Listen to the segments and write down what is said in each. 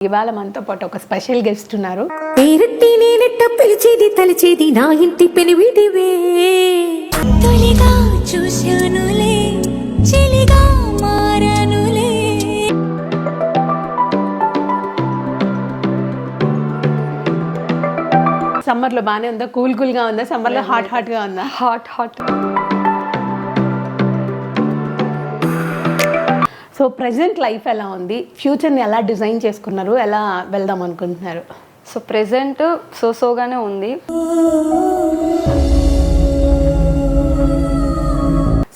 ఇవాళ మనతో పాటు ఒక స్పెషల్ గెస్ట్ ఉన్నారు. పేరట్టి నేనెట్ట పిలిచేది తలిచేది నా ఇంటి పెనివిటివే తొలిగా చూశానులే చెలిగా మారానులే. సమ్మర్లో బానే ఉందా? కూల్ కూల్గా ఉందా? సమ్మర్లో హాట్ హాట్గా ఉందా? Hot hot. So present life ఎలా ఉంది? ఫ్యూచర్ని ఎలా డిజైన్ చేసుకున్నారు? ఎలా వెళ్దాం అనుకుంటున్నారు? సో ప్రెసెంట్ సో సోగానే ఉంది.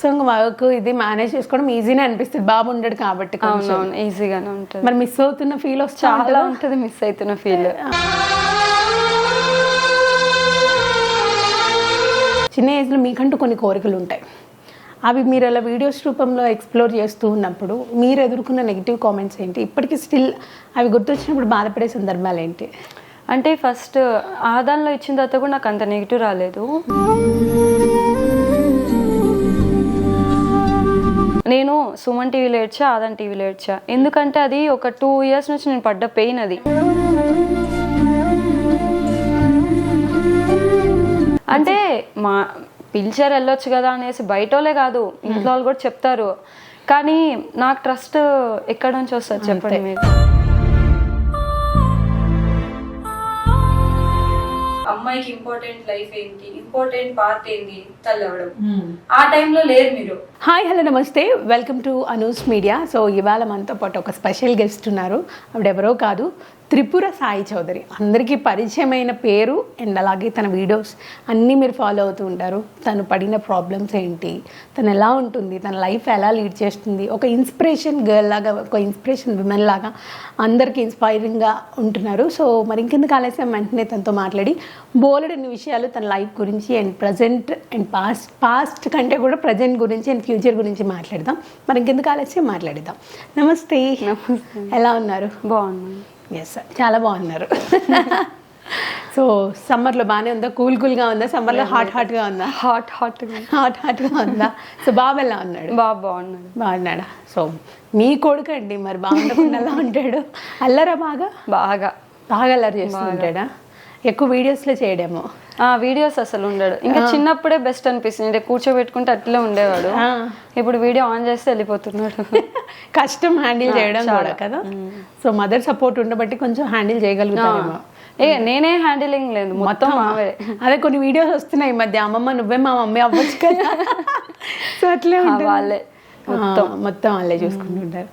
సో ఇంకా వర్క్ ఇది మేనేజ్ చేసుకోవడం ఈజీనే అనిపిస్తుంది. బాబు ఉండడు కాబట్టి. అవునవును ఈజీగానే ఉంటుంది. మరి మిస్ అవుతున్న ఫీల్ వస్తా చాలా ఉంటుందా? ఉంటుంది మిస్ అవుతున్న ఫీల్ చిన్న ఏజ్లో మీకంటూ కొన్ని కోరికలు ఉంటాయి. అవి మీరు అలా వీడియోస్ రూపంలో ఎక్స్ప్లోర్ చేస్తూ ఉన్నప్పుడు మీరు ఎదుర్కొన్న నెగిటివ్ కామెంట్స్ ఏంటి? ఇప్పటికీ స్టిల్ అవి గుర్తొచ్చినప్పుడు బాధపడే సందర్భాలు ఏంటి? అంటే ఫస్ట్ ఆదాన్లో ఇచ్చిన తర్వాత కూడా నాకు అంత నెగిటివ్ రాలేదు. నేను సుమన్ టీవీలో ఏడ్చా ఆదాన్ టీవీలో ఏడ్చా. ఎందుకంటే అది ఒక టూ ఇయర్స్ నుంచి నేను పడ్డ పెయిన్ అది. అంటే మా పిలిచారు వెళ్ళొచ్చు కదా అనేసి బయట వాళ్ళే కాదు. ఇంట్లో వాళ్ళు కూడా చెప్తారు. కానీ నాకు ట్రస్ట్ ఎక్కడ నుంచి వస్తుంది చెప్పండి మీరు. అమ్మాయికి ఇంపార్టెంట్ లైఫ్ ఏంటి? ఇంపార్టెంట్ పార్ట్ ఏంటి తల్లి అవ్వడం ఆ టైంలో లేరు మీరు. హాయ్ హలో నమస్తే. Welcome to Anu's media. So ఇవాళ మనతో పాటు ఒక స్పెషల్ గెస్ట్ ఉన్నారు. ఆవిడ ఎవరో కాదు. త్రిపుర సాయి చౌదరి. అందరికీ పరిచయమైన పేరు అండ్ అలాగే తన వీడియోస్ అన్నీ మీరు ఫాలో అవుతూ ఉంటారు. తను పడిన ప్రాబ్లమ్స్ ఏంటి? తను ఎలా ఉంటుంది? తన లైఫ్ ఎలా లీడ్ చేస్తుంది? ఒక ఇన్స్పిరేషన్ గర్ల్ లాగా ఒక ఇన్స్పిరేషన్ విమెన్ లాగా అందరికీ ఇన్స్పైరింగ్గా ఉంటున్నారు. సో మరి ఇంకెందుకు ఆలస్యం? వెంటనే తనతో మాట్లాడి బోలెడన్ని విషయాలు తన లైఫ్ గురించి and present and past past కంటే కూడా ప్రజెంట్ గురించి అండ్ ఫ్యూచర్ గురించి మాట్లాడదాం. మరి ఇంకెందుకు ఆలస్యం? మాట్లాడదాం నమస్తే. ఎలా ఉన్నారు? బాగున్నాను. ఎస్ చాలా బాగున్నారు. సో సమ్మర్లో బాగానే ఉందా? కూల్ కూల్గా ఉందా? సమ్మర్లో హాట్ హాట్గా ఉందా? హాట్ హాట్ హాట్ హాట్గా ఉందా? సో బాబు ఎలా ఉన్నాడు? బాగా బాగున్నాడు. బాగున్నాడా? సో మీ కొడుకు అండి మరి బాగుండకుండా ఎలా ఉంటాడు? అల్లరా బాగా? బాగా. బాగా అల్లరి చేస్తూ ఉంటాడా? ఎక్కువ వీడియోస్లో చేయడేమో. ఆ వీడియోస్ అసలు ఉండడు. ఇంకా చిన్నప్పుడే బెస్ట్ అనిపిస్తుంది. అంటే కూర్చోబెట్టుకుంటే అట్లే ఉండేవాడు. ఇప్పుడు వీడియో ఆన్ చేస్తే వెళ్ళిపోతున్నాడు. కష్టం హ్యాండిల్ చేయడం కూడా కదా. సో మదర్ సపోర్ట్ ఉండబట్టి కొంచెం హ్యాండిల్ చేయగలుగుతామేమో ఏ నేనే హ్యాండిలింగ్ లేదు. మొత్తం మావే అదే కొన్ని వీడియోస్ వస్తున్నాయి ఈ మధ్య. అమ్మమ్మ నువ్వే మా మమ్మీ అవ్వచ్చు కదా. సో అట్లే. వాళ్ళే. మొత్తం. మొత్తం వాళ్ళే చూసుకుంటుంటారు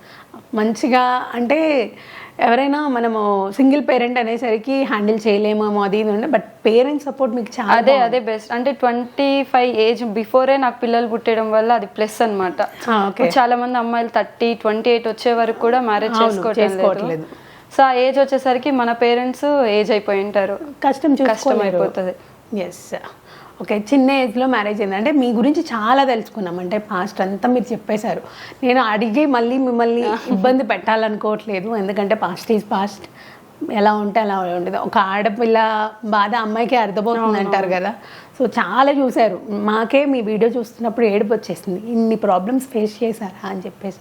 మంచిగా అంటే ఎవరైనా మనము సింగిల్ పేరెంట్ అనేసరికి హ్యాండిల్ చేయలేమేమో అది ఇది ఉండే బట్ పేరెంట్స్ సపోర్ట్ మీకు చాలా అదే అదే బెస్ట్. అంటే ట్వంటీ ఫైవ్ ఏజ్ బిఫోరే నాకు పిల్లలు పుట్టడం వల్ల అది ప్లస్ అనమాట. చాలా మంది అమ్మాయిలు థర్టీ ట్వంటీ ఎయిట్ వచ్చే వరకు కూడా మ్యారేజ్ చేసుకోవట్లేదు. సో ఆ ఏజ్ వచ్చేసరికి మన పేరెంట్స్ ఏజ్ అయిపోయి ఉంటారు. కష్టం కష్టం అయిపోతుంది ఎస్ ఓకే చిన్న ఏజ్లో మ్యారేజ్ అయింది. అంటే మీ గురించి చాలా తెలుసుకున్నాం. అంటే పాస్ట్ అంతా మీరు చెప్పేశారు. నేను అడిగి మళ్ళీ మిమ్మల్ని ఇబ్బంది పెట్టాలనుకోవట్లేదు. ఎందుకంటే పాస్ట్ ఈజ్ పాస్ట్ ఎలా ఉంటే అలా ఉండదు. ఒక ఆడపిల్ల బాధ అమ్మాయికి అర్థమవుతుంది అంటారు కదా. సో చాలా చూశారు. మాకే మీ వీడియో చూస్తున్నప్పుడు ఏడుపు వచ్చేసింది. ఇన్ని ప్రాబ్లమ్స్ ఫేస్ చేశారా అని చెప్పేసి.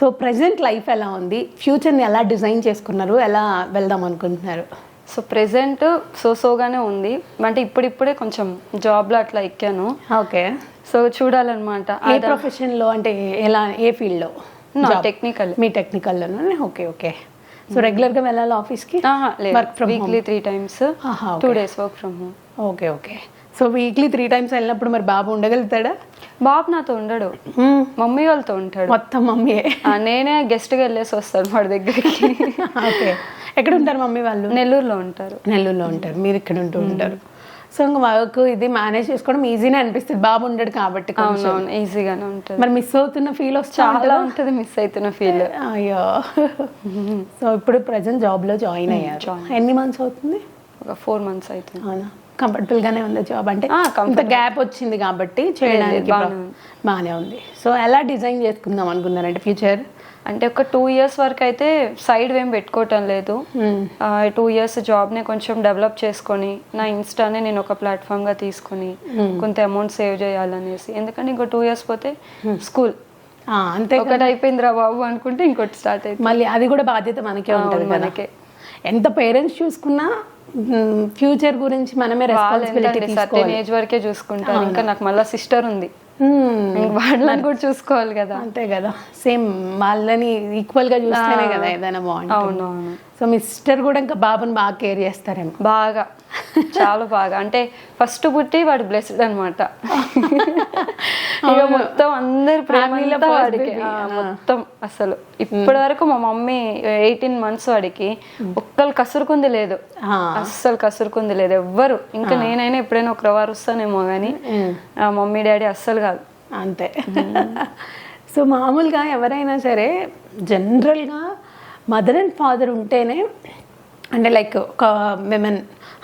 సో ప్రజెంట్ లైఫ్ ఎలా ఉంది? ఫ్యూచర్ని ఎలా డిజైన్ చేసుకున్నారు? ఎలా వెళ్దాం అనుకుంటున్నారు? సో ప్రెసెంట్ సో సోగానే ఉంది. అంటే ఇప్పుడిప్పుడే కొంచెం జాబ్లో అట్లా ఎక్కాను. ఓకే. సో చూడాలన్నమాట. ఏ ప్రొఫెషన్లో అంటే ఎలా ఏ ఫీల్డ్లో? టెక్నికల్ మీ టెక్నికల్లోనే ఓకే ఓకే. సో రెగ్యులర్గా వెళ్ళాలి ఆఫీస్కి? Work from weekly three times two. Days work from home okay. Okay so weekly three times వెళ్ళినప్పుడు మరి బాబు ఉండగలుగుతాడా? బాబు నాతో ఉండడు. మమ్మీ వాళ్ళతో ఉంటాడు. మొత్తం మమ్మీ నేనే గెస్ట్గా వెళ్ళేసి వస్తాను వాడి దగ్గరికి. ఓకే. ఎక్కడ ఉంటారు మమ్మీ వాళ్ళు? నెల్లూరులో ఉంటారు. నెల్లూరులో ఉంటారు. మీరు ఇక్కడ ఉంటూ ఉంటారు. సో ఇంకా వర్క్ ఇది మేనేజ్ చేసుకోవడం ఈజీనే అనిపిస్తుంది. బాబు ఉండడు కాబట్టి. అవునవును ఈజీగానే ఉంటుంది. మరి మిస్ అవుతున్న ఫీల్ వస్తా చాలా ఉంటుందా? మిస్ అవుతున్న ఫీల్ అయ్యో. సో ఇప్పుడు ప్రజెంట్ జాబ్లో జాయిన్ అయ్యారు. ఎన్ని మంత్స్ అవుతుంది? ఒక ఫోర్ మంత్స్ అవుతుంది. అవునా? కంఫర్టబుల్ గానే ఉంది జాబ్ అంటే comfortable. గ్యాప్ వచ్చింది కాబట్టి చేయడానికి బాగానే ఉంది. సో ఎలా డిజైన్ చేసుకుందాం అనుకున్నారంటే ఫ్యూచర్ అంటే ఒక టూ ఇయర్స్ వరకు అయితే సైడ్ ఏం పెట్టుకోవటం లేదు. టూ ఇయర్స్ జాబ్ని కొంచెం డెవలప్ చేసుకొని నా ఇన్స్టానే నేను ఒక ప్లాట్ఫామ్గా తీసుకొని కొంత అమౌంట్ సేవ్ చేయాలనేసి. ఎందుకంటే ఇంకో టూ ఇయర్స్ పోతే స్కూల్ ఆ, అంతే ఒకటి అయిపోయిందిరా బాబు అనుకుంటే ఇంకోటి స్టార్ట్ అయింది మళ్ళీ అది కూడా బాధ్యత మనకే ఉంటుంది మనకే. ఎంత పేరెంట్స్ చూసుకున్నా ఫ్యూచర్ గురించి మనమే రెస్పాన్సిబిలిటీ సర్టెన్ ఏజ్ వరకే చూసుకుంటారు. ఇంకా నాకు మళ్ళీ సిస్టర్ ఉంది. వాళ్ళని కూడా చూసుకోవాలి కదా. అంతే కదా. సేమ్ వాళ్ళని ఈక్వల్గా చూస్తేనే కదా ఏదైనా బాగుంటుంది. సో మీ సిస్టర్ కూడా ఇంకా బాబుని బాగా కేర్ చేస్తారేమో. బాగా. చాలా బాగా. అంటే ఫస్ట్ పుట్టి వాడు బ్లెస్డ్ అనమాట ఇక మొత్తం అందరి వాడికి. మొత్తం అసలు. ఇప్పటి వరకు మా మమ్మీ ఎయిటీన్ మంత్స్ వాడికి. ఒక్కరు కసురుకుంది లేదు. అస్సలు కసురుకుంది లేదు. ఎవ్వరు. ఇంకా నేనైనా ఎప్పుడైనా ఒక వారు వస్తానేమో కానీ ఆ మమ్మీ డాడీ అస్సలు కాదు. అంతే. సో మామూలుగా ఎవరైనా సరే జనరల్గా మదర్ అండ్ ఫాదర్ ఉంటేనే అంటే లైక్ ఒక విమెన్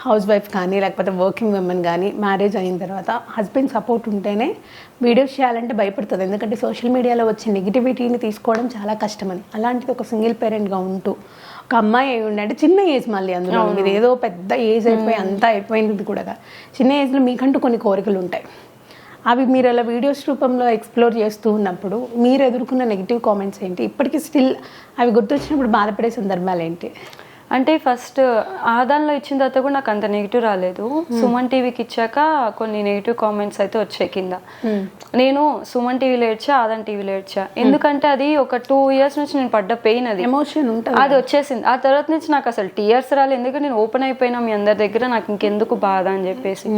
హౌస్ వైఫ్ కానీ లేకపోతే వర్కింగ్ విమెన్ కానీ మ్యారేజ్ అయిన తర్వాత హస్బెండ్ సపోర్ట్ ఉంటేనే వీడియోస్ చేయాలంటే భయపడుతుంది. ఎందుకంటే సోషల్ మీడియాలో వచ్చే నెగిటివిటీని తీసుకోవడం చాలా కష్టమని అలాంటిది ఒక సింగిల్ పేరెంట్గా ఉంటూ ఒక అమ్మాయి అయి ఉండి అంటే చిన్న ఏజ్ మళ్ళీ అందులో. మీరు ఏదో పెద్ద ఏజ్ అయిపోయి అంతా అయిపోయింది కూడా. చిన్న ఏజ్లో మీకంటూ కొన్ని కోరికలు ఉంటాయి. అవి మీరు అలా వీడియోస్ రూపంలో ఎక్స్ప్లోర్ చేస్తూ ఉన్నప్పుడు మీరు ఎదుర్కొన్న నెగిటివ్ కామెంట్స్ ఏంటి? ఇప్పటికీ స్టిల్ అవి గుర్తొచ్చినప్పుడు బాధపడే సందర్భాలు ఏంటి? అంటే ఫస్ట్ ఆదాన్లో ఇచ్చిన తర్వాత కూడా నాకు అంత నెగిటివ్ రాలేదు. సుమన్ టీవీకి ఇచ్చాక కొన్ని నెగిటివ్ కామెంట్స్ అయితే వచ్చాయి కింద. నేను సుమన్ టీవీలో ఏడ్చా ఆదాన్ టీవీలో ఏడ్చా. ఎందుకంటే అది ఒక టూ ఇయర్స్ నుంచి నేను పడ్డ పెయిన్ అది. ఎమోషన్ ఉంటుంది అది వచ్చేసింది. ఆ తర్వాత నుంచి నాకు అసలు టీయర్స్ రాలేదు. ఎందుకంటే నేను ఓపెన్ అయిపోయినా మీ అందరి దగ్గర నాకు ఇంకెందుకు బాధ అని చెప్పేసి.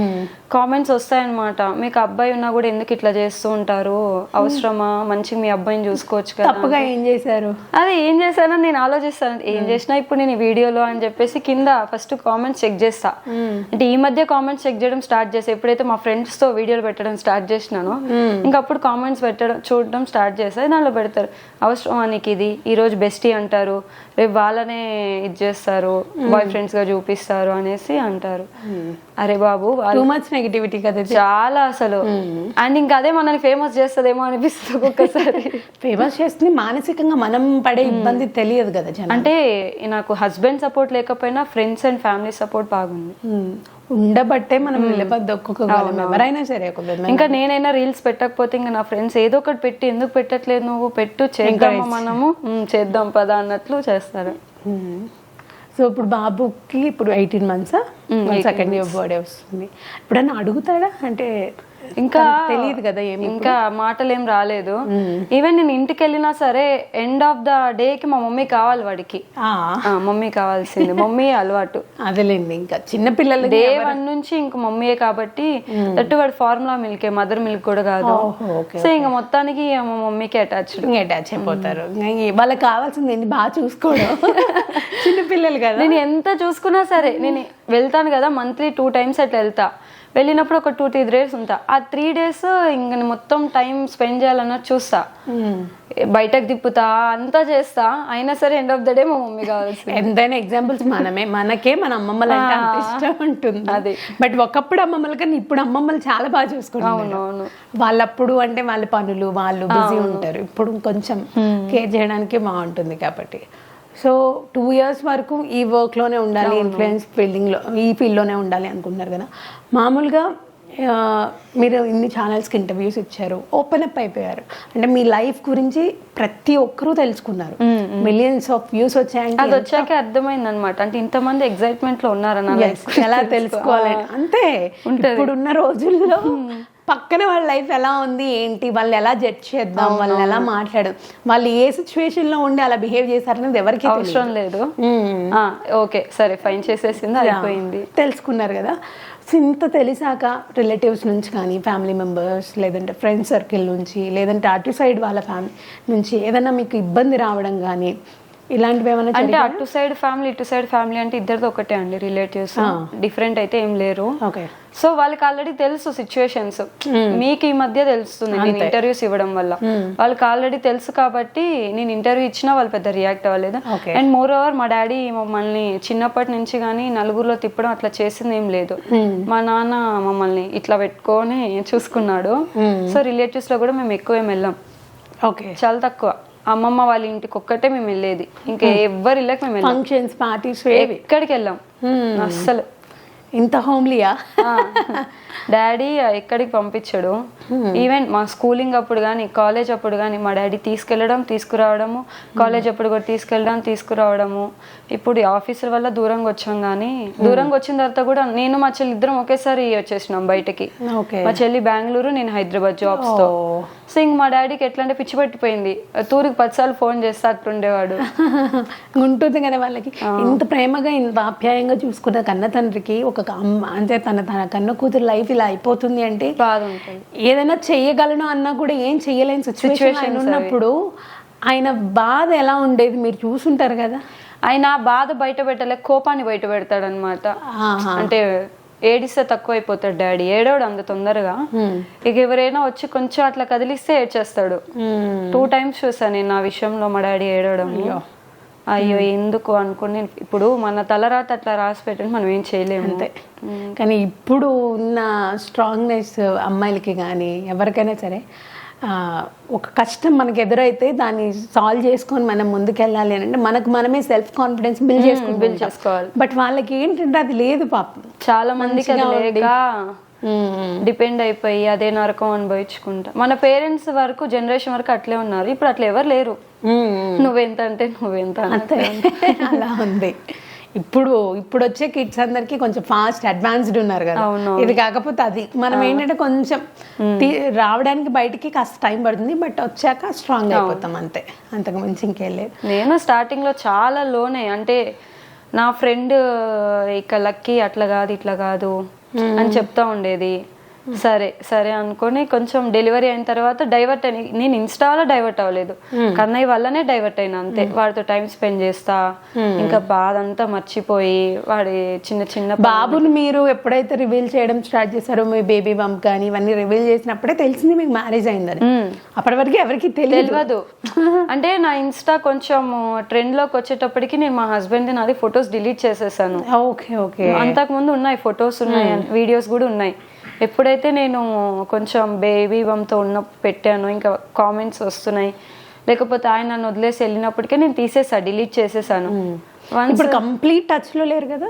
కామెంట్స్ వస్తాయన్నమాట. మీకు అబ్బాయి ఉన్నా కూడా ఎందుకు ఇట్లా చేస్తూ ఉంటారు? అవసరమా? మంచిగా మీ అబ్బాయిని చూసుకోవచ్చు కదా తప్పుగా ఏం చేశారు? అదే ఏం చేశానని నేను ఆలోచిస్తాను. ఏం చేసినా ఇప్పుడు నేను ఈ వీడియోలో అని చెప్పేసి కింద ఫస్ట్ కామెంట్స్ చెక్ చేస్తా. అంటే ఈ మధ్య కామెంట్స్ చెక్ చేయడం స్టార్ట్ చేసి. ఎప్పుడైతే మా ఫ్రెండ్స్తో వీడియోలు పెట్టడం స్టార్ట్ చేసినానో ఇంకా అప్పుడు కామెంట్స్ పెట్టడం చూడడం స్టార్ట్ చేస్తే దానిలో పెడతారు అవసరమా నీకు ఇది? ఈ రోజు బెస్టీ అంటారు రేపు వాళ్ళనే ఇది చేస్తారు బాయ్ ఫ్రెండ్స్గా చూపిస్తారు అనేసి అంటారు. అరే బాబు టూ మచ్ నెగిటివిటీ కదా. చాలా అసలు. అండ్ ఇంకా అదే మనల్ని ఫేమస్ చేస్తుందేమో అనిపిస్తుంది ఒక్కొక్కసారి. ఫేమస్ చేస్తుంది మానసికంగా మనం పడే ఇబ్బంది తెలియదు కదా అంటే నాకు హస్బెండ్ సపోర్ట్ లేకపోయినా ఫ్రెండ్స్ అండ్ ఫ్యామిలీ సపోర్ట్ బాగుంది. ఉండబట్టే మనం నిలబద్దొక్కగలం ఎవరైనా సరే. ఇంకా నేనైనా రీల్స్ పెట్టకపోతే ఇంకా నా ఫ్రెండ్స్ ఏదో ఒకటి పెట్టి ఎందుకు పెట్టట్లేదు నువ్వు? పెట్టు చేద్దామా మనము? "ఉమ్, చేద్దాం పదా అన్నట్లు చేస్తారు. సో ఇప్పుడు బాబుకి ఇప్పుడు eighteen months second year birthday వస్తుంది. ఇప్పుడన్నా అడుగుతాడా? అంటే ఇంకా తెలియదు కదా ఏమి ఇంకా మాటలు ఏం రాలేదు ఈవెన్ నేను ఇంటికి వెళ్ళినా సరే ఎండ్ ఆఫ్ ద డే కి మా మమ్మీ కావాలి వాడికి. మమ్మీ కావాల్సింది. మమ్మీ అలవాటు. అదేలేండి ఇంకా చిన్న పిల్లలు డే వన్ నుంచి ఇంక మమ్మీయే కాబట్టి దట్టు వాడు ఫార్ములా మిల్క్ మదర్ మిల్క్ కూడా కాదు. సో ఇంకా మొత్తానికి మా మమ్మీకి అటాచ్డ్ అటాచ్ అయిపోతారు. వాళ్ళకి కావాల్సింది ఏంటి బాగా చూసుకోవడం. చిన్న పిల్లలు కదా. నేను ఎంత చూసుకున్నా సరే నేను వెళ్తాను కదా మంత్లీ టూ టైమ్స్ అట్లా వెళ్తా. వెళ్ళినప్పుడు ఒక టూ త్రీ డేస్ ఉంటా. ఆ త్రీ డేస్ ఇంక మొత్తం టైం స్పెండ్ చేయాలన్నట్టు చూస్తా. బయటకు తిప్పుతా అంతా చేస్తా. అయినా సరే ఎండ్ ఆఫ్ ద డే మా మమ్మీ కావాల్సింది. ఎంతైనా ఎగ్జాంపుల్స్ మనమే. మనకే మన అమ్మమ్మలు అంటే అంత ఇష్టం ఉంటుంది. అది. బట్ ఒకప్పుడు అమ్మమ్మల కన్నా ఇప్పుడు అమ్మమ్మలు చాలా బాగా చూసుకుంటారు అవునవును. వాళ్ళప్పుడు అంటే వాళ్ళ పనులు వాళ్ళు బిజీ ఉంటారు. ఇప్పుడు కొంచెం కేర్ చేయడానికి బాగుంటుంది కాబట్టి. సో టూ ఇయర్స్ వరకు ఈ వర్క్లోనే ఉండాలి ఇన్ఫ్లుయెన్స్ ఫీల్డింగ్లో ఈ ఫీల్డ్లోనే ఉండాలి అనుకుంటున్నారు కదా. మామూలుగా మీరు ఇన్ని ఛానల్స్కి ఇంటర్వ్యూస్ ఇచ్చారు ఓపెన్ అప్ అయిపోయారు. అంటే మీ లైఫ్ గురించి ప్రతి ఒక్కరూ తెలుసుకున్నారు. మిలియన్స్ ఆఫ్ వ్యూస్ వచ్చాయంటే అది వచ్చాక అర్థమైంది అనమాట అంటే ఇంతమంది ఎగ్జైట్మెంట్లో ఉన్నారన్న Yes, ఎలా తెలుసుకోవాలి? అంతే. ఇప్పుడున్న రోజుల్లో పక్కన వాళ్ళ లైఫ్ ఎలా ఉంది ఏంటి వాళ్ళు ఎలా జడ్జ్ చేద్దాం వాళ్ళని ఎలా మాట్లాడడం వాళ్ళు ఏ సిచ్యువేషన్లో ఉండి అలా బిహేవ్ చేశారనేది ఎవరికి అవసరం లేదు. ఓకే సరే ఫైన్ చేసేసింది అయిపోయింది. తెలుసుకున్నారు కదా. ఇంత తెలిసాక రిలేటివ్స్ నుంచి కానీ ఫ్యామిలీ మెంబర్స్ లేదంటే ఫ్రెండ్ సర్కిల్ నుంచి లేదంటే అటు సైడ్ వాళ్ళ ఫ్యామిలీ నుంచి ఏదైనా మీకు ఇబ్బంది రావడం కానీ ఇలాంటివి ఏమైనా అంటే? అటు సైడ్ ఫ్యామిలీ ఇటు సైడ్ ఫ్యామిలీ అంటే ఇద్దరిది ఒకటే అండి రిలేటివ్స్. డిఫరెంట్ అయితే ఏం లేరు. ఓకే. సో వాళ్ళకి ఆల్రెడీ తెలుసు సిచ్యువేషన్స్ మీకు ఈ మధ్య తెలుస్తుంది నేను ఇంటర్వ్యూస్ ఇవ్వడం వల్ల. వాళ్ళకి ఆల్రెడీ తెలుసు కాబట్టి నేను ఇంటర్వ్యూ ఇచ్చినా వాళ్ళు పెద్ద రియాక్ట్ అవ్వలేదు. అండ్ మోర్ ఓవర్ మా డాడీ మమ్మల్ని చిన్నప్పటి నుంచి కానీ నలుగురిలో తిప్పడం అట్లా చేసింది ఏం లేదు. మా నాన్న మమ్మల్ని ఇట్లా పెట్టుకొని చూసుకున్నాడు. సో రిలేటివ్స్లో కూడా మేము ఎక్కువ ఏం వెళ్ళాం. ఓకే. చాలా తక్కువ. అమ్మమ్మ వాళ్ళ ఇంటికి ఒక్కటే మేము వెళ్ళేది. ఇంకా ఎవ్వరి ఇళ్ళకి మేము ఫంక్షన్స్ పార్టీస్ ఎక్కడికి వెళ్ళాం? అస్సలు. ఇంత హోమ్లీయా డాడీ ఎక్కడికి పంపించడు? ఈవెన్ మా స్కూలింగ్ అప్పుడు కానీ కాలేజ్ అప్పుడు కానీ మా డాడీ తీసుకెళ్ళడం తీసుకురావడము కాలేజ్ అప్పుడు కూడా తీసుకెళ్ళడం తీసుకురావడము. ఇప్పుడు ఆఫీసుల వల్ల దూరంగా వచ్చాం కానీ దూరంగా వచ్చిన తర్వాత కూడా నేను మా చెల్లి ఇద్దరం ఒకేసారి వచ్చేసినాం బయటకి. మా చెల్లి బెంగళూరు నేను హైదరాబాద్ జాబ్స్తో. సో ఇంక మా డాడీకి ఎట్లా అంటే పిచ్చి పట్టిపోయింది. తూరికి పదిసార్లు ఫోన్ చేస్తే అట్లుండేవాడు. ఉంటుంది కదా వాళ్ళకి. ఇంత ప్రేమగా ఇంత ఆప్యాయంగా చూసుకున్న కన్న తండ్రికి ఒక అమ్మ అంటే తన తన కన్న కూతురు లైఫ్ ఇలా అయిపోతుంది అంటే ఏదైనా చెయ్యగలను అన్నా కూడా ఏం చెయ్యలేని సిచ్యువేషన్ ఉన్నప్పుడు ఆయన బాధ ఎలా ఉండేది మీరు చూసుంటారు కదా? ఆయన బాధ బయట పెట్టలే కోపాన్ని బయట పెడతాడు అనమాట ఆహా. అంటే ఏడిస్తే తక్కువ అయిపోతాడు డాడీ. ఏడవడు అంత తొందరగా. ఇక ఎవరైనా వచ్చి కొంచెం అట్లా కదిలిస్తే ఏడ్చేస్తాడు. టూ టైమ్స్ చూసాను నేను నా విషయంలో మా డాడీ ఏడవడం. అయ్యో. ఎందుకు అనుకుని ఇప్పుడు మన తలరాత అట్లా రాసి పెట్టండి మనం ఏం చేయలేము. అంతే. కానీ ఇప్పుడు ఉన్న స్ట్రాంగ్నెస్ అమ్మాయిలకి కానీ ఎవరికైనా సరే ఆ, ఒక కష్టం మనకి ఎదురైతే దాన్ని సాల్వ్ చేసుకొని మనం ముందుకెళ్ళాలి అని అంటే మనకు మనమే సెల్ఫ్ కాన్ఫిడెన్స్ బిల్డ్ చేసుకుని build చేసుకోవాలి. బట్ వాళ్ళకి ఏంటంటే అది లేదు పాపం. చాలా మందికి డిపెండ్ అయిపోయి అదే నరకం అనుభవించుకుంటా. మన పేరెంట్స్ వరకు జనరేషన్ వరకు అట్లే ఉన్నారు. ఇప్పుడు అట్లా ఎవరు లేరు. నువ్వెంత అంటే నువ్వెంత అంతే. అలా ఉంది. ఇప్పుడు ఇప్పుడు వచ్చే కిడ్స్ అందరికి కొంచెం ఫాస్ట్ అడ్వాన్స్డ్ ఉన్నారు కదా. ఇది కాకపోతే అది. మనం ఏంటంటే కొంచెం రావడానికి బయటికి కాస్త టైం పడుతుంది బట్ వచ్చాక స్ట్రాంగ్ అయిపోతాం అంతే. అంతకు మించి ఇంకేం లేదు. నేను స్టార్టింగ్లో చాలా లోనే అంటే నా ఫ్రెండ్ ఇక లక్కీ అట్లా కాదు ఇట్లా కాదు అని చెప్తా ఉండేది. సరే సరే అనుకొని కొంచెం డెలివరీ అయిన తర్వాత డైవర్ట్ అని నేను ఇన్స్టాలో డైవర్ట్ అవ్వలేదు. కన్నయ్య వల్లనే డైవర్ట్ అయినా అంతే. వాడితో టైం స్పెండ్ చేస్తా. ఇంకా బాధ అంతా మర్చిపోయి వాడి చిన్న చిన్న బాబుని మీరు ఎప్పుడైతే రివీల్ చేయడం స్టార్ట్ చేశారో మీ బేబీ బంప్ కానీ ఇవన్నీ రివీల్ చేసినప్పుడే తెలిసింది మీకు మ్యారేజ్ అయిందని. అప్పటి వరకు ఎవరికి తెలియదు. తెలియదు. అంటే నా ఇన్స్టా కొంచెం ట్రెండ్లోకి వచ్చేటప్పటికి నేను మా హస్బెండ్ నాది ఫొటోస్ డిలీట్ చేసేసాను. Okay okay. అంతకు ముందు ఉన్నాయి ఫొటోస్ ఉన్నాయి వీడియోస్ కూడా ఉన్నాయి. ఎప్పుడైతే నేను కొంచెం బేబీ బంతో ఉన్న పెట్టాను ఇంకా కామెంట్స్ వస్తున్నాయి లేకపోతే ఆయన నన్ను వదిలేసి వెళ్ళినప్పటికే నేను తీసేసా డిలీట్ చేసేసాను. ఇప్పుడు కంప్లీట్ టచ్లో లేరు కదా?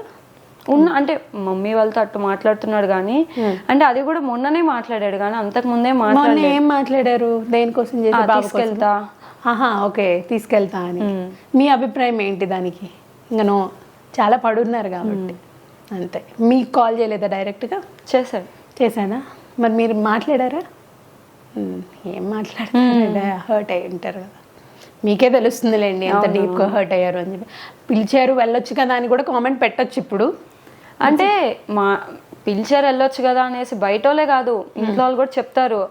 ఉన్న అంటే మమ్మీ వాళ్ళతో అట్టు మాట్లాడుతున్నాడు కానీ అంటే అది కూడా మొన్ననే మాట్లాడాడు కానీ అంతకు ముందే ఏం మాట్లాడారు? దేనికోసం? తీసుకెళ్తా. ఆహా ఓకే తీసుకెళ్తా అని. మీ అభిప్రాయం ఏంటి దానికి? ఇంకా చాలా పడున్నారు కాబట్టి. అంతే. మీకు కాల్ చేయలేదా డైరెక్ట్గా చేశాడు. చేశానా? మరి మీరు మాట్లాడారా? ఏం మాట్లాడారు హర్ట్ అయి ఉంటారు కదా. మీకే తెలుస్తుందిలేండి ఎంత డీప్గా హర్ట్ అయ్యారు అని చెప్పి. పిలిచారు వెళ్ళొచ్చు కదా అని కూడా కామెంట్ పెట్టొచ్చు ఇప్పుడు. అంటే మా పిలిచారు వెళ్ళొచ్చు కదా అనేసి బయటోలే కాదు. ఇంట్లో వాళ్ళు కూడా చెప్తారు.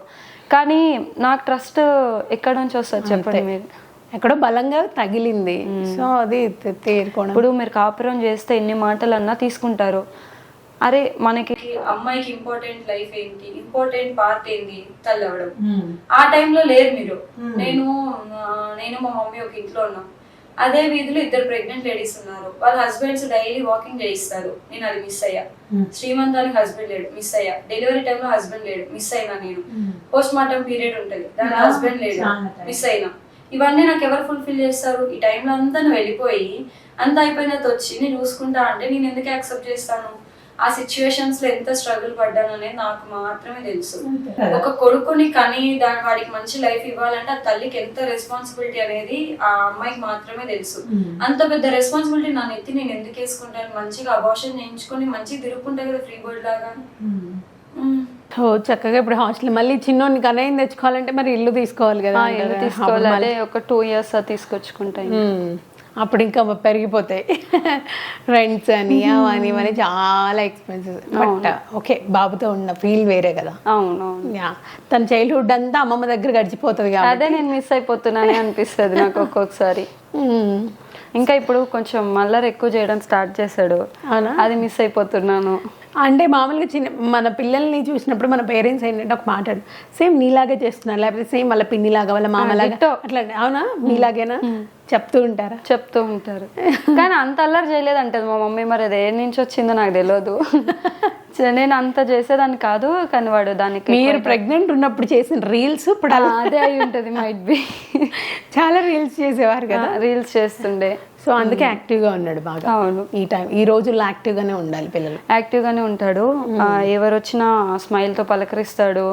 కానీ నాకు ట్రస్ట్ ఎక్కడ నుంచి వస్తుంది చెప్పండి మీరు? ఎక్కడో బలంగా తగిలింది. సో అది తే- తేరుకోవడం. ఇప్పుడు మీరు కాపురం చేస్తే ఎన్ని మాటలు అన్నా తీసుకుంటారు. అరే మనకి అమ్మాయికి ఇంపార్టెంట్ లైఫ్ ఏంటి? ఇంపార్టెంట్ పార్ట్ ఏంటి తల్లి అవ్వడం ఆ టైంలో లేరు మీరు. నేను నేను మా మమ్మీ ఒక ఇంట్లో ఉన్నాం. అదే వీధిలో ఇద్దరు ప్రెగ్నెంట్ లేడీస్ ఉన్నారు. వాళ్ళ హస్బెండ్స్ డైలీ వాకింగ్ చేయిస్తారు. నేను అది మిస్ అయ్యా. శ్రీమంతానికి హస్బెండ్ లేడు మిస్ అయ్యా. డెలివరీ టైంలో హస్బెండ్ లేడు మిస్ అయినా నేను. పోస్ట్ మార్టం పీరియడ్ ఉంటుంది. దాని హస్బెండ్ లేడు మిస్ అయినా. ఇవన్నీ నాకు ఎవరు ఫుల్ఫిల్ చేస్తారు? ఈ టైంలో అంతా వెళ్ళిపోయి అంత అయిపోయిన వచ్చి నేను చూసుకుంటా అంటే నేను ఎందుకు యాక్సెప్ట్ చేస్తాను? ఆ సిచ్యువేషన్స్లో ఎంత స్ట్రగుల్ పడ్డాను అనేది నాకు మాత్రమే తెలుసు. ఒక కొడుకుని కని దాని వాడికి మంచి లైఫ్ ఇవ్వాలంటే ఆ తల్లికి ఎంత రెస్పాన్సిబిలిటీ అనేది ఆ అమ్మాయికి మాత్రమే తెలుసు. అంత పెద్ద రెస్పాన్సిబిలిటీ నా నెత్తి నేను ఎందుకు వేసుకుంటాను? మంచిగా అబార్షన్ చేయించుకొని మంచిగా తిరుగుకుంటా కదా ఫ్రీ బర్డ్ లాగా. సో చక్కగా ఇప్పుడు హాస్టల్ మళ్ళీ చిన్నోని కనయం తెచ్చుకోవాలంటే మరి ఇల్లు తీసుకోవాలి కదా ఇల్లు తీసుకోవాలి. అదే ఒక టూ ఇయర్స్ తీసుకొచ్చుకుంటాయి అప్పుడు ఇంకా పెరిగిపోతాయి. రెంట్స్ అని అవని ఇవని చాలా ఎక్స్పెన్సెస్ బట్ ఓకే బాబుతో ఉన్న ఫీల్ వేరే కదా. అవునవును. యా తన చైల్డ్హుడ్ అంతా అమ్మమ్మ దగ్గర గడిచిపోతుంది అదే నేను మిస్ అయిపోతున్నానే అనిపిస్తుంది నాకు ఒక్కొక్కసారి. ఉమ్, ఇంకా ఇప్పుడు కొంచెం మల్లర్ ఎక్కువ చేయడం స్టార్ట్ చేశాడు. అవునా? అది మిస్ అయిపోతున్నాను. అంటే మామూలుగా చిన్న మన పిల్లల్ని చూసినప్పుడు మన పేరెంట్స్ ఏంటంటే ఒక మాట సేమ్ నీలాగే చేస్తున్నారు లేకపోతే సేమ్ వాళ్ళ పిన్నిలాగా వాళ్ళ మామలాగా. అట్లా అవునా? మీలాగేనా? చెప్తూ ఉంటారా? చెప్తూ ఉంటారు. కానీ అంత అల్లరి చేయలేదు అంటది మా మమ్మీ. మరి అది ఏ నుంచి వచ్చిందో నాకు తెలియదు నేను అంత చేసేదాన్ని కాదు కానీ వాడు దానికి మీరు ప్రెగ్నెంట్ ఉన్నప్పుడు చేసిన రీల్స్ ఇప్పుడు అదే అయి ఉంటది మైట్ బి చాలా రీల్స్ చేసేవారు కదా. రీల్స్ చేస్తుండే. సో అందుకే యాక్టివ్గా ఉన్నాడు బాగా. అవును. ఈ టైం ఈ రోజుల్లో యాక్టివ్గానే ఉండాలి పిల్లలు. యాక్టివ్ గానే ఉంటాడు. ఆ, ఎవరు వచ్చినా స్మైల్తో పలకరిస్తాడు.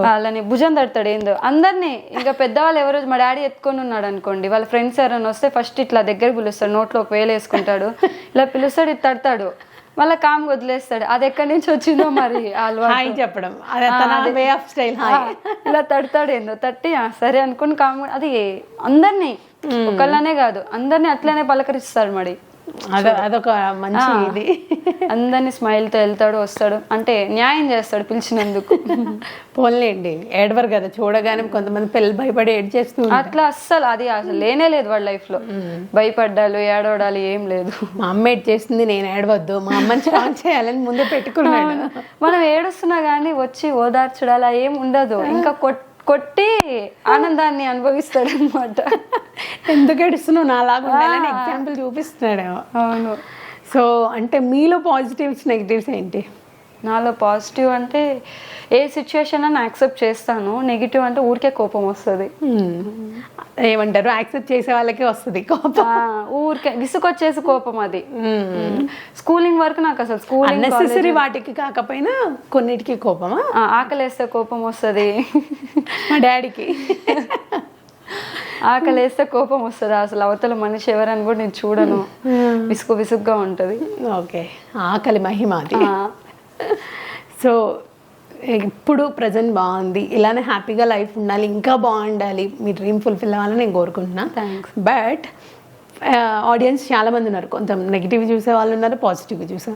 వాళ్ళని భుజం తడతాడు. ఏందో అందరినీ ఇంకా పెద్దవాళ్ళు ఎవరు మా డాడీ ఎత్తుకొని ఉన్నాడు అనుకోండి వాళ్ళ ఫ్రెండ్స్ ఎవరైనా వస్తే ఫస్ట్ ఇట్లా దగ్గర పిలుస్తాడు నోట్లో ఒక వేలు వేసుకుంటాడు ఇలా పిలుస్తాడు ఇది తడతాడు. మళ్ళీ కామ్ వదిలేస్తాడు. అది ఎక్కడి నుంచి వచ్చిందో మరి. హాయ్ చెప్పడం. వే ఆఫ్ స్టైల్ ఇలా తడతాడు ఏందో. తట్టి "ఆ, సరే అనుకుని కామ్ అది అందరినీ. ఒకళ్ళనే కాదు. అందరినీ అట్లనే పలకరిస్తాడు మరి. అదొక మంచి ఇది. అందరినీ స్మైల్తో వెళ్తాడు వస్తాడు. అంటే న్యాయం చేస్తాడు పిలిచినందుకు. పోన్లేండి ఏడవరు కదా చూడగానే కొంతమంది పిల్లలు భయపడి ఏడ్ చేస్తూ ఉంటారు. అట్లా అస్సలు అది అసలు లేనే లేదు వాళ్ళ లైఫ్లో. భయపడ్డాలు ఏడవడాలు ఏం లేదు. మా అమ్మ ఏడ్ చేస్తుంది నేను ఏడవద్దు. మా అమ్మని స్ట్రాంగ్ చేయాలని ముందే పెట్టుకున్నాడు. మనం ఏడుస్తున్నా కానీ వచ్చి ఓదార్చడం అలా ఏం ఉండదు. ఇంకా కొట్- కొట్టి ఆనందాన్ని అనుభవిస్తాడు అనమాట ఎందుకు ఏడుస్తున్నావు? నాలాగా ఉండాలని ఎగ్జాంపుల్ చూపిస్తున్నాడు అవును. సో అంటే మీలో పాజిటివ్స్ నెగిటివ్స్ ఏంటి? నాలో పాజిటివ్ అంటే ఏ సిచ్యువేషన్ అని యాక్సెప్ట్ చేస్తాను. నెగిటివ్ అంటే ఊరికే కోపం వస్తుంది. ఏమంటారు? యాక్సెప్ట్ చేసే వాళ్ళకే వస్తుంది కోపం. ఊరికే విసుకొచ్చేసి కోపం అది. స్కూలింగ్ వరకు నాకు అసలు స్కూలింగ్ అన్నెసెసరీ వాటికి కాకపోయినా కొన్నిటికి కోపమా? ఆకలేస్తే కోపం వస్తుంది. మా డాడీకి. ఆకలేస్తే కోపం వస్తుంది. అసలు అవతల మనిషి ఎవరని కూడా నేను చూడను. విసుగు విసుగ్గా ఉంటది. ఓకే. ఆకలి మహిమ అది. సో ఇప్పుడు ప్రజెంట్ బాగుంది. ఇలానే హ్యాపీగా లైఫ్ ఉండాలి ఇంకా బాగుండాలి. మీ డ్రీమ్ ఫుల్ఫిల్ అవ్వాలని నేను కోరుకుంటున్నా. Thanks. బట్ ఆడియన్స్ చాలా మంది ఉన్నారు. కొంత నెగిటివ్ చూసే వాళ్ళు ఉన్నారు పాజిటివ్ చూసే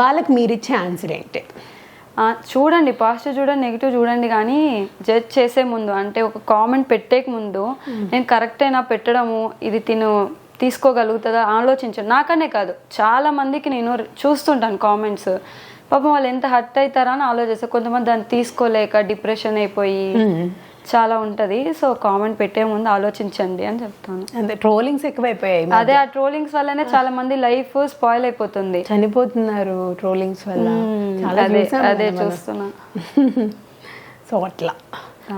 వాళ్ళకి మీరు ఇచ్చే ఆన్సర్ ఏంటి? చూడండి పాజిటివ్ చూడండి నెగిటివ్ చూడండి కానీ జడ్జ్ చేసే ముందు అంటే ఒక కామెంట్ పెట్టేక ముందు నేను కరెక్టేనా పెట్టడము ఇది తిను తీసుకోగలుగుతుందా ఆలోచించండి నాకనే కాదు. చాలా మందికి నేను చూస్తుంటాను కామెంట్స్. పాపం వాళ్ళు ఎంత హర్ట్ అవుతారా అని ఆలోచిస్తారు. కొంతమంది దాన్ని తీసుకోలేక డిప్రెషన్ అయిపోయి చాలా ఉంటది. సో కామెంట్ పెట్టే ముందు ఆలోచించండి అని చెప్తాను. అంటే ట్రోలింగ్స్ ఎక్కువైపోయాయి అదే ఆ ట్రోలింగ్స్ వల్లనే చాలా మంది లైఫ్ స్పాయిల్ అయిపోతుంది. చనిపోతున్నారు ట్రోలింగ్స్ వల్ల. అదే అదే. చూస్తున్నా. సో అట్లా.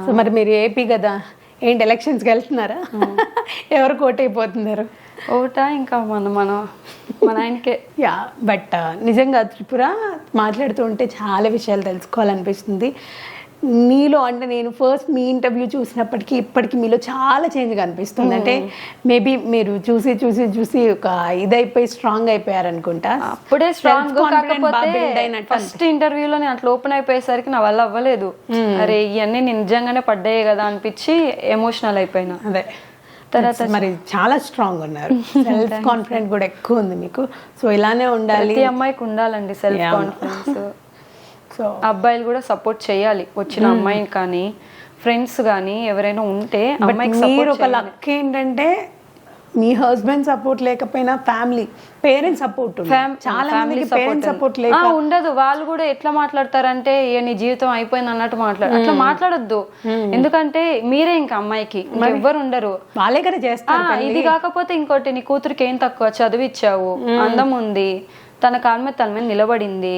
సో మరి మీరు ఏపీ కదా ఏంటి ఎలక్షన్స్కి వెళ్తున్నారా? ఎవరు కోట్ అయిపోతున్నారు ఓటా? ఇంకా మన మన మన ఆయనకే. యా బట్ నిజంగా త్రిపుర మాట్లాడుతూ ఉంటే చాలా విషయాలు తెలుసుకోవాలనిపిస్తుంది. మీలో అంటే నేను ఫస్ట్ మీ ఇంటర్వ్యూ చూసినప్పటికీ ఇప్పటికి మీలో చాలా చేంజ్ కనిపిస్తుంది అంటే మేబీ మీరు చూసి చూసి చూసి ఒక ఇదైపోయి స్ట్రాంగ్ అయిపోయారు అనుకుంటా అప్పుడే స్ట్రాంగ్ కాకపోతే ఫస్ట్ ఇంటర్వ్యూలో నేను అట్లా ఓపెన్ అయిపోయేసరికి నా వల్ల అవ్వలేదు. అరే ఇవన్నీ నేను నిజంగానే పడ్డాయి కదా అనిపించి ఎమోషనల్ అయిపోయినా. అదే. తర్వాత మరి చాలా స్ట్రాంగ్ ఉన్నారు. సెల్ఫ్ కాన్ఫిడెంట్ కూడా ఎక్కువ ఉంది మీకు. సో ఇలానే ఉండాలి. ప్రతి అమ్మాయికి ఉండాలండి సెల్ఫ్. కాన్ఫిడెన్స్ సో అబ్బాయిలు కూడా సపోర్ట్ చేయాలి. వచ్చిన అమ్మాయిని కానీ ఫ్రెండ్స్ కానీ ఎవరైనా ఉంటే అమ్మాయికి మీరు ఒక లక్ ఏంటంటే మీ హస్బెండ్ సపోర్ట్ లేకపోయినా ఫ్యామిలీ పేరెంట్స్ సపోర్ట్ చాలా మందికి పేరెంట్స్ సపోర్ట్ లేక ఉండదు. వాళ్ళు కూడా ఎట్లా మాట్లాడతారంటే "ఏ, నీ జీవితం అయిపోయింది అన్నట్టు మాట్లాడు అట్లా మాట్లాడొద్దు. ఎందుకంటే మీరే ఇంకా అమ్మాయికి. ఎవ్వరు ఉండరు. వాళ్ళే కదా చేస్తారు ఇది కాకపోతే ఇంకోటి నీ కూతురికి ఏం తక్కువ? చదువు ఇచ్చావు అందం ఉంది. తన కాళ్ళ మీద తన మీద నిలబడింది.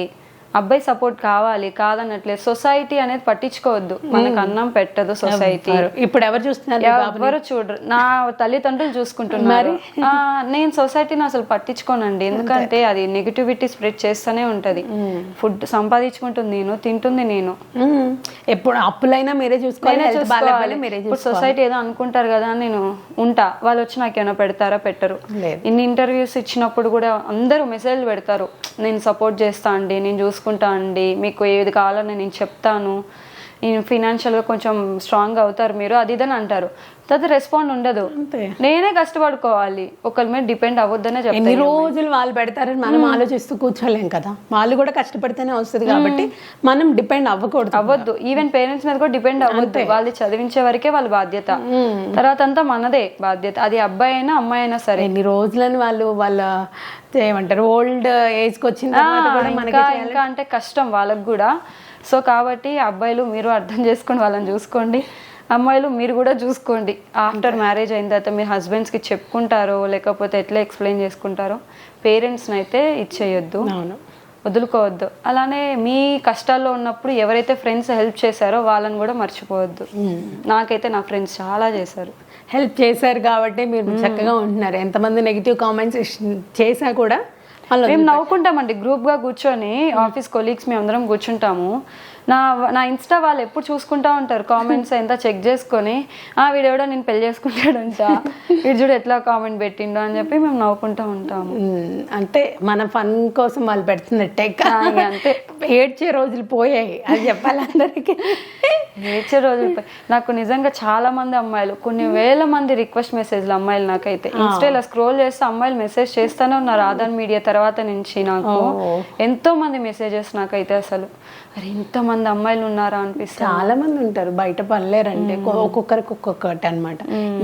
అబ్బాయి సపోర్ట్ కావాలి కాదన్నట్లేదు సొసైటీ అనేది పట్టించుకోవద్దు. మనకు అన్నం పెట్టదు సొసైటీ ఇప్పుడు ఎవరు చూస్తున్నారు? ఎవరు చూడరు. నా తల్లిదండ్రులు చూసుకుంటున్నారు. నేను సొసైటీని అసలు పట్టించుకోనండి. ఎందుకంటే అది నెగిటివిటీ స్ప్రెడ్ చేస్తూనే ఉంటది. ఫుడ్ సంపాదించుకుంటుంది నేను తింటుంది నేను. మ్మ్. ఎప్పుడు అప్పులైనా మీరే చూసుకోవాలి ఇప్పుడు సొసైటీ ఏదో అనుకుంటారు కదా నేను ఉంటా. వాళ్ళు వచ్చి నాకు ఏమైనా పెడతారా పెట్టరు. ఇన్ని ఇంటర్వ్యూస్ ఇచ్చినప్పుడు కూడా అందరూ మెసేజ్లు పెడతారు. నేను సపోర్ట్ చేస్తా అండి నేను చూసుకుంటా అండి. మీకు ఏది కావాలని నేను చెప్తాను. నేను ఫినాన్షియల్గా కొంచెం స్ట్రాంగ్ అవుతారు మీరు అది ఇదని అంటారు. తర్వాత రెస్పాండ్ ఉండదు. నేనే కష్టపడుకోవాలి. ఒకరి మీద డిపెండ్ అవ్వద్దనే ఎన్ని చెప్తాను రోజులు వాళ్ళు పెడతారని మనం ఆలోచిస్తూ కూర్చోలేం కదా. వాళ్ళు కూడా కష్టపడితేనే వస్తుంది కాబట్టి మనం డిపెండ్ అవ్వకూడదు. అవ్వద్దు. ఈవెన్ పేరెంట్స్ మీద కూడా డిపెండ్ అవ్వద్దు. వాళ్ళు చదివించే వరకే వాళ్ళ బాధ్యత. తర్వాత అంతా మనదే బాధ్యత. అది అబ్బాయి అయినా అమ్మాయి అయినా సరే. ఎన్ని రోజులని వాళ్ళు వాళ్ళ ఏమంటారు ఓల్డ్ ఏజ్కి వచ్చిన ఇంకా అంటే కష్టం వాళ్ళకు కూడా. సో కాబట్టి అబ్బాయిలు మీరు అర్థం చేసుకొని వాళ్ళని చూసుకోండి. అమ్మాయిలు మీరు కూడా చూసుకోండి. ఆఫ్టర్ మ్యారేజ్ అయిన తర్వాత మీ హస్బెండ్స్కి చెప్పుకుంటారో లేకపోతే ఎట్లా ఎక్స్ప్లెయిన్ చేసుకుంటారో పేరెంట్స్ని అయితే ఇచ్చేయొద్దు. వదులుకోవద్దు. అలానే మీ కష్టాల్లో ఉన్నప్పుడు ఎవరైతే ఫ్రెండ్స్ హెల్ప్ చేశారో వాళ్ళని కూడా మర్చిపోవద్దు. నాకైతే నా ఫ్రెండ్స్ చాలా చేశారు. హెల్ప్ చేశారు కాబట్టి మీరు చక్కగా ఉంటున్నారు. ఎంతమంది నెగిటివ్ కామెంట్స్ చేసా కూడా మేము నవ్వుకుంటామండి. గ్రూప్గా కూర్చొని ఆఫీస్ కొలీగ్స్ మేము అందరం కూర్చుంటాము. నా నా ఇన్స్టా వాళ్ళు ఎప్పుడు చూసుకుంటా ఉంటారు కామెంట్స్ ఎంత చెక్ చేసుకొని ఆ వీడెవడో నేను పెళ్ళి చేసుకుంటాడంట వీడు చూడు ఎట్లా కామెంట్ పెట్టిండో అని చెప్పి మేము నవ్వుకుంటా ఉంటాము. అంటే మన ఫన్ కోసం వాళ్ళు పెడుతున్నట్టే అంతే. ఏడ్చే రోజులు పోయాయి అది చెప్పాలి అందరికీ నేచే రోజులు నాకు నిజంగా చాలా మంది అమ్మాయిలు కొన్ని వేల మంది రిక్వెస్ట్ మెసేజ్లు అమ్మాయిలు నాకైతే. ఇన్స్టాలో స్క్రోల్ చేస్తే అమ్మాయిలు మెసేజ్ చేస్తానే ఉన్నారు ఆదాన్ మీడియా తర్వాత నుంచి నాకు. ఎంతో మంది మెసేజెస్ నాకైతే అసలు. అరే ఇంత మంది అమ్మాయిలు ఉన్నారా అనిపిస్తుంది. చాలా మంది ఉంటారు. బయట పడలేరంటే ఒక్కొక్కరికి ఒక్కొక్కటి అన్నమాట.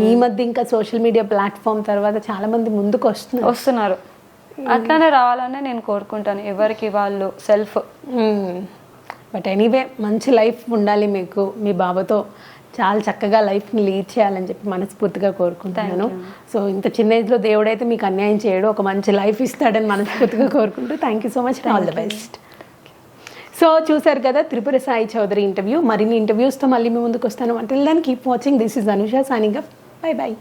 ఈ మధ్య ఇంకా సోషల్ మీడియా ప్లాట్ఫామ్ తర్వాత చాలా మంది ముందుకు వస్తున్నారు. వస్తున్నారు. అట్లానే రావాలనే నేను కోరుకుంటాను. ఎవరికి వాళ్ళు సెల్ఫ్. బట్ ఎనీవే మంచి లైఫ్ ఉండాలి మీకు. మీ బాబాతో చాలా చక్కగా లైఫ్ని లీడ్ చేయాలని చెప్పి మనస్ఫూర్తిగా కోరుకుంటున్నాను. సో ఇంత చిన్న ఏజ్లో దేవుడైతే మీకు అన్యాయం చేయడు. ఒక మంచి లైఫ్ ఇస్తాడని మనస్ఫూర్తిగా కోరుకుంటూ thank you so much all the best. So చూసారు కదా త్రిపుర సాయి చౌదరి ఇంటర్వ్యూ. మరిన్ని ఇంటర్వ్యూస్తో మళ్ళీ మీ ముందుకు వస్తాను. అంటే దాన్ని keep watching this is Anusha signing bye bye